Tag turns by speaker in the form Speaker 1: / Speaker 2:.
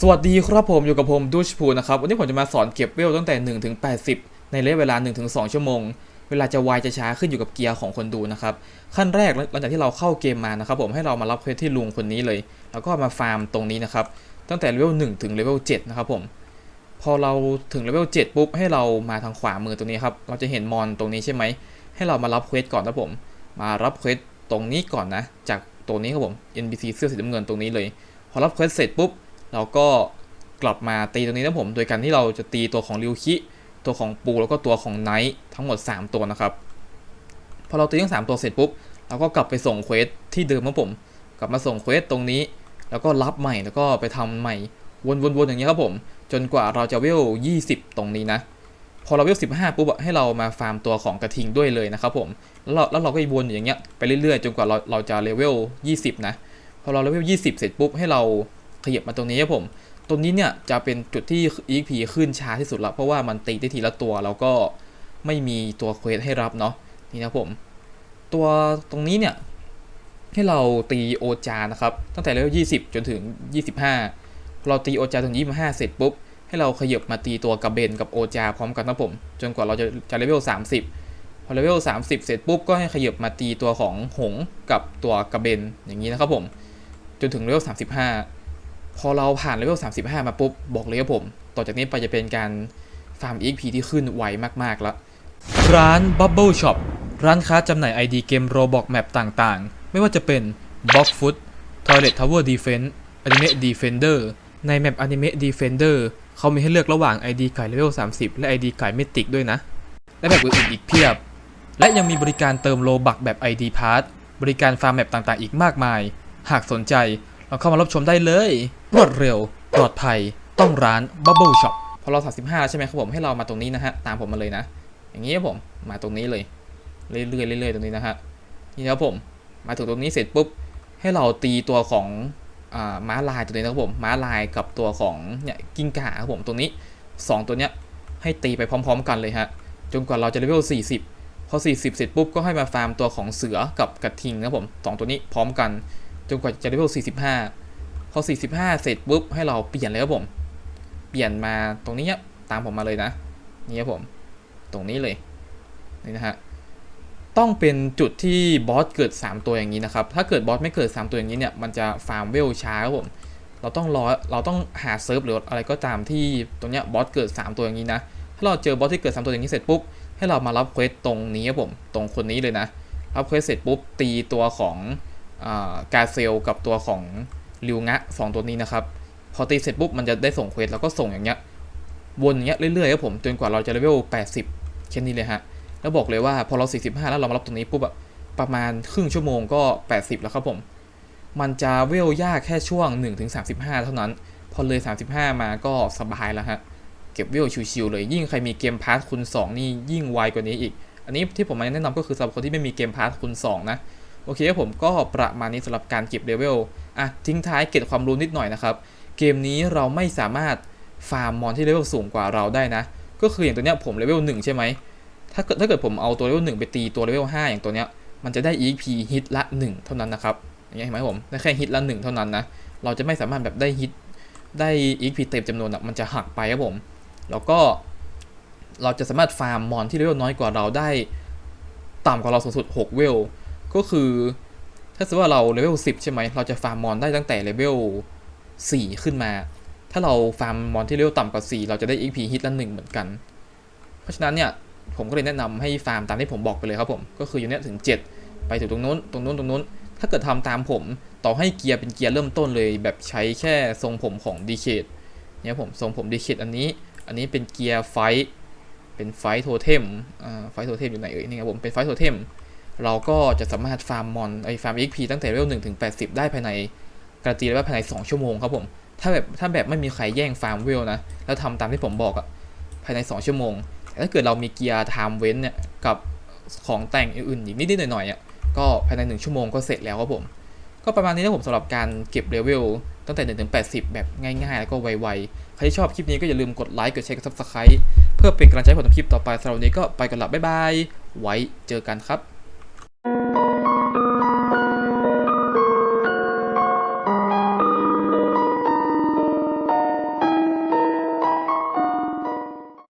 Speaker 1: สวัสดีครับผมอยู่กับผมดูชพูนะครับ วันนี้ผมจะมาสอนเก็บเวลตั้งแต่1ถึง80 ในระยะเวลา1ถึง2ชั่วโมง เวลาจะไวจะช้าขึ้นอยู่กับเกียร์ของคนดูนะครับ ขั้นแรกหลังจากที่เราเข้าเกมมานะครับผมให้เรามารับเควสที่ลุงคนนี้เลย แล้วก็มาฟาร์มตรงนี้นะครับ ตั้งแต่เลเวล1ถึงเลเวล7นะครับผมพอเราถึงเลเวล7ปุ๊บให้เรามาทางขวามือตรงนี้ครับเราจะเห็นมอนตรงนี้ใช่ไหมให้เรามารับเควสก่อนนะผม มารับเควสตรงนี้ก่อนนะ จากตัวนี้ครับผม NPC เสื้อสีน้ำเงินตรงนี้เลย พอรับเควสเสร็จปุ๊บ เราก็กลับมาตีตรงนี้นะผม โดยการที่เราจะตีตัวของริวคิตัวของปูแล้วก็ตัวของไนท์ทั้งหมด 3 ตัวนะครับ พอเราตีทั้ง 3 ตัวเสร็จปุ๊บเราก็กลับไปส่งเควสที่เดิมครับผม กลับมาส่งเควสตรงนี้ แล้วก็รับใหม่แล้วก็ไปทำใหม่วนๆๆอย่างนี้ยครับผม จนกว่าเราจะเวล 20 ตรงนี้นะ พอเราเวล 15 ปุ๊บให้เรามาฟาร์มตัวของกระทิงด้วยเลยนะครับผม แล้วเราแล้วเราก็วนอย่างเงี้ยไปเรื่อยๆ จนกว่าเราเราจะเลเวล 20 นะ พอเราเลเวล 20 เสร็จปุ๊บให้เรา ขยับมาตรงนี้ครับผม ตรงนี้เนี่ยจะเป็นจุดที่ EXP ขึ้นช้าที่สุดละเพราะว่ามันตีได้ทีละตัวแล้วก็ไม่มีตัวเควสให้รับเนาะนี่นะผม ตัวตรงนี้เนี่ยให้เราตีโอจานะครับ ตั้งแต่เลเวล20 จนถึง 25เราตีโอจาถึง 25 เสร็จปุ๊บ ให้เราขยับมาตีตัวกระเบนกับโอจาพร้อมกันนะผม จนกว่าเราจะจะเลเวล30 พอเลเวล30 เสร็จปุ๊บ ก็ให้ขยับมาตีตัวของหงกับตัวกระเบนอย่างนี้นะครับผม จนถึงเลเวล35 พอเราผ่านเลเวล35 มาปุ๊บ บอกเลยครับผม ต่อจากนี้ไปจะเป็นการฟาร์ม EXP ที่ขึ้นไวมากๆแล้ว ร้าน Bubble Shop ร้านค้าจำหน่าย ID เกม Roblox Map ต่างๆ ไม่ว่าจะเป็น Box Foot Toilet Tower Defense Anime Defender ใน Map Anime Defender เขามีให้เลือกระหว่าง ID ไก่เลเวล30 และ ID ไก่เมติกด้วยนะ และแบบอื่นๆอีกเพียบ และยังมีบริการเติมโลบักแบบ ID Pass บริการฟาร์มแมปต่างๆ อีกมากมาย หากสนใจลองเข้ามารับชมได้เลย รวดเร็ว ปลอดภัย ต้องร้าน Bubble Shop พอเรา35แล้วใช่ไหมครับผมให้เรามาตรงนี้นะฮะตามผมมาเลยนะ อย่างนี้ครับผมมาตรงนี้เลยเรื่อยๆเรื่อยๆตรงนี้นะฮะนี่ครับผมมาถึงตรงนี้เสร็จปุ๊บให้เราตีตัวของอม้าลายตัวนี้นะครับผมม้าลายกับตัวของเนี่ยกิ้งก่าครับผมตรงนี้ 2 ตัวเนี้ยให้ตีไปพร้อม ๆ กันเลยฮะจนกว่าเราจะเลเวล40 พอ 40 เสร็จปุ๊บก็ให้มาฟาร์มตัวของเสือกับกระทิงนะครับผมสองตัวนี้พร้อมกัน จนกว่าจะเลเวล45 อ 45 เสร็จปุ๊บให้เราเปลี่ยนเลยครับผม เปลี่ยนมาตรงนี้ตามผมมาเลยนะ นี่ครับผม ตรงนี้เลย นี่นะฮะ ต้องเป็นจุดที่บอสเกิด 3 ตัวอย่างนี้นะครับ ถ้าเกิดบอสไม่เกิด 3 ตัวอย่างนี้เนี่ย มันจะฟาร์มเวลช้าครับผม เราต้องรอ เราต้องหาเซิร์ฟหรืออะไรก็ตามที่ตรงเนี้ยบอสเกิด 3 ตัวอย่างนี้นะ ถ้าเราเจอบอสที่เกิด 3 ตัวอย่างนี้เสร็จปุ๊บ ให้เรามารับเควสตรงนี้ครับผม ตรงคนนี้เลยนะ รับเควสเสร็จปุ๊บตีตัวของอกาเซลกับตัวของ ริวงะสองตัวนี้นะครับ พอตีเสร็จปุ๊บมันจะได้ส่งเควสแล้วก็ส่งอย่างเงี้ยวนอย่างเงี้ยเรื่อยๆครับผมจนกว่าเราจะเลเวล 80แค่นี้เลยฮะ แล้วบอกเลยว่าพอเรา 45 แล้วเรามารับตรงนี้ปุ๊บอะประมาณครึ่งชั่วโมงก็ 80 แล้วครับผม มันจะเวลยากแค่ช่วง 1-35 เท่านั้น พอเลย 35 มาก็สบายแล้วฮะ เก็บเวลชิวๆเลย ยิ่งใครมีเกมพาร์ทคูณ2นี่ยิ่งไวกว่านี้อีก อันนี้ที่ผมมาแนะนำก็คือสำหรับคนที่ไม่มีเกมพาร์ทคูณ2นะ โอเคครับผมก็ประมาณนี้สำหรับการเก็บเลเวลอะทิ้งท้ายเก็บความรู้นิดหน่อยนะครับ เกมนี้เราไม่สามารถฟาร์มมอนที่เลเวลสูงกว่าเราได้นะ ก็คืออย่างตัวเนี้ยผมเลเวล1ใช่ไหมถ้าเกิดถ้าเกิดผมเอาตัวเลเวล1ไปตีตัวเลเวล5อย่างตัวเนี้ยมันจะได้ EP ฮิตละ 1 เท่านั้นนะครับอย่างเงี้ยเห็นไหมผมได้แค่ฮิตละ 1 เท่านั้นนะเราจะไม่สามารถแบบได้ฮิตได้ EP เต็มจำนวนอะมันจะหักไปครับผม แล้วก็ เราจะสามารถฟาร์มมอนที่เลเวลน้อยกว่าเราได้ ต่ำกว่าเราสูงสุด 6 เวล ก็คือ ถ้าสมมติว่าเราเลเวล10 ใช่ไหม เราจะฟาร์มมอนได้ตั้งแต่เลเวล4 ขึ้นมา ถ้าเราฟาร์มมอนที่เลเวลต่ำกว่า 4 เราจะได้ EP ฮิตละ1เหมือนกัน เพราะฉะนั้นเนี่ย ผมก็เลยแนะนำให้ฟาร์มตามที่ผมบอกไปเลยครับผม ก็คืออยู่เนี้ยถึง 7 ไปถึงตรงนู้น ตรงนู้น ตรงนู้น ถ้าเกิดทำตามผม ต่อให้เกียร์เป็นเกียร์เริ่มต้นเลย แบบใช้แค่ทรงผมของดีเคดเนี่ยผมทรงผมดีเคดอันนี้ อันนี้เป็นเกียร์ไฟท์เป็นไฟท์โทเทมอ่าไฟท์โทเทมอยู่ไหนเอ่ยนี่ครับผม เป็นไฟท์โทเทม เราก็จะสามารถฟาร์มมอนไอฟาร์ม XP ตั้งแต่เลเวล1ถึง80ได้ภายในการันตีเลยว่าภายใน2ชั่วโมงครับผม ถ้าแบบถ้าแบบไม่มีใครแย่งฟาร์มเวลนะ แล้วทำตามที่ผมบอกอะภายใน2ชั่วโมงแต่ถ้าเกิดเรามีเกียร์ไทม์เว้นเนี่ยกับของแต่งอื่นอีกนิดๆหน่อยๆอะก็ภายใน 1 ชั่วโมงก็เสร็จแล้วครับผม ก็ประมาณนี้นะผมสำหรับการเก็บเลเวลตั้งแต่ 1 ถึง 80 แบบง่ายๆ แล้วก็ไวๆ ใครที่ชอบคลิปนี้ก็อย่าลืมกดไลค์ กดแชร์กด subscribe เพื่อเป็นกำลังใจให้ผมทำคลิปต่อไปสำหรับวันนี้ก็ไปกันละบ๊ายบาย ไว้เจอกันครับ